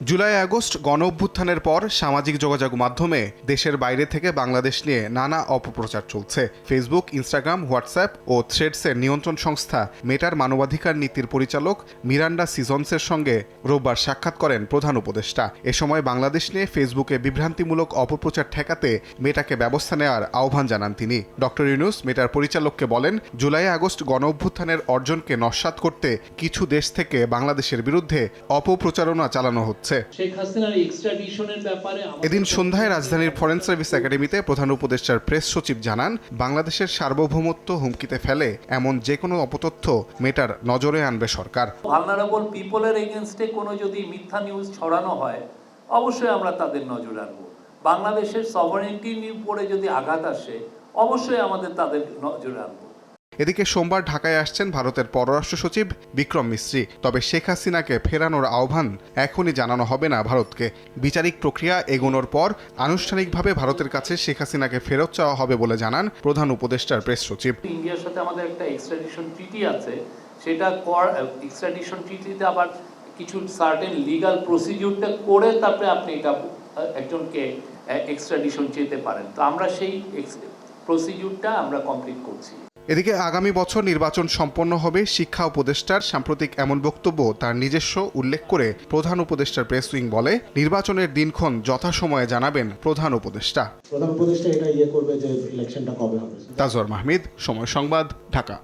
July August গণ অভ্যুত্থানের পর সামাজিক যোগাযোগ মাধ্যমে দেশের বাইরে থেকে বাংলাদেশ নিয়ে নানা অপপ্রচার চলছে। ফেসবুক ইনস্টাগ্রাম হোয়াটসঅ্যাপ ও থ্রেডসের নিয়ন্ত্রণ সংস্থা মেটার মানবাধিকার নীতির পরিচালক মিরান্ডা সিজনসের সঙ্গে রোববার সাক্ষাৎ করেন প্রধান উপদেষ্টা। এ সময় বাংলাদেশ নিয়ে ফেসবুকে বিভ্রান্তিমূলক অপপ্রচার ঠেকাতে মেটাকে ব্যবস্থা নেওয়ার আহ্বান জানান তিনি। ডক্টর ইউনুস মেটার পরিচালককে বলেন, জুলাই আগস্ট গণ অভ্যুত্থানের অর্জনকে নস্যাৎ করতে কিছু দেশ থেকে বাংলাদেশের বিরুদ্ধে অপপ্রচারণা চালানো হচ্ছে। শেখ হাসিনার এক্সট্রাডিশনের ব্যাপারে আমাদের এদিন সন্ধ্যায় রাজধানীর ফরেন সার্ভিস একাডেমিতে প্রধান উপদেষ্টার প্রেস সচিব জানান বাংলাদেশের সার্বভৌমত্ব হুমকিতে ফেলে এমন যে কোনো অপতথ্য মেটার নজরে আনবে সরকার। ভালনারেবল পিপলের এগেনস্টে কোনো যদি মিথ্যা নিউজ ছড়ানো হয় অবশ্যই আমরা তাদের নজর রাখব বাংলাদেশের সভারেন্টির উপরে যদি আঘাত আসে অবশ্যই আমাদের তাদের নজর রাখব এদিকে সোমবার ঢাকায় আসছেন ভারতের পররাষ্ট্র সচিব বিক্রম মিশ্রি তবে শেখ হাসিনাকে ফেরানোর আহ্বান এখনই জানানো হবে না ভারতকে। বিচারিক প্রক্রিয়া এগোনোর পর আনুষ্ঠানিকভাবে ভারতের কাছে শেখ হাসিনাকে ফেরত চাওয়া হবে বলে জানান প্রধান উপদেষ্টার প্রেস সচিব। ইন্ডিয়ার সাথে আমাদের একটা এক্সট্রাডিশন ট্রিটি আছে। সেটা এক্সট্রাডিশন ট্রিটিতে আবার কিছু সার্টেন লিগাল প্রসিডিউরটা করে তারপরে আপনি এটা, একজনকে এক্সট্রাডিশন চেতে পারেন। তো আমরা সেই প্রসিডিউরটা আমরা কমপ্লিট করছি। এদিকে আগামী বছর নির্বাচন সম্পন্ন হবে। শিক্ষা উপদেষ্টার সাম্প্রতিক এমন বক্তব্য তার নিজস্ব উল্লেখ করে প্রধান উপদেষ্টার প্রেস উইং বলে নির্বাচনের দিনক্ষণ যথাসময়ে জানাবেন প্রধান উপদেষ্টা। প্রধান উপদেষ্টা এটা ইয়ে করবে যে ইলেকশনটা কবে হবে। তাজর মাহমিদ সময় সংবাদ ঢাকা।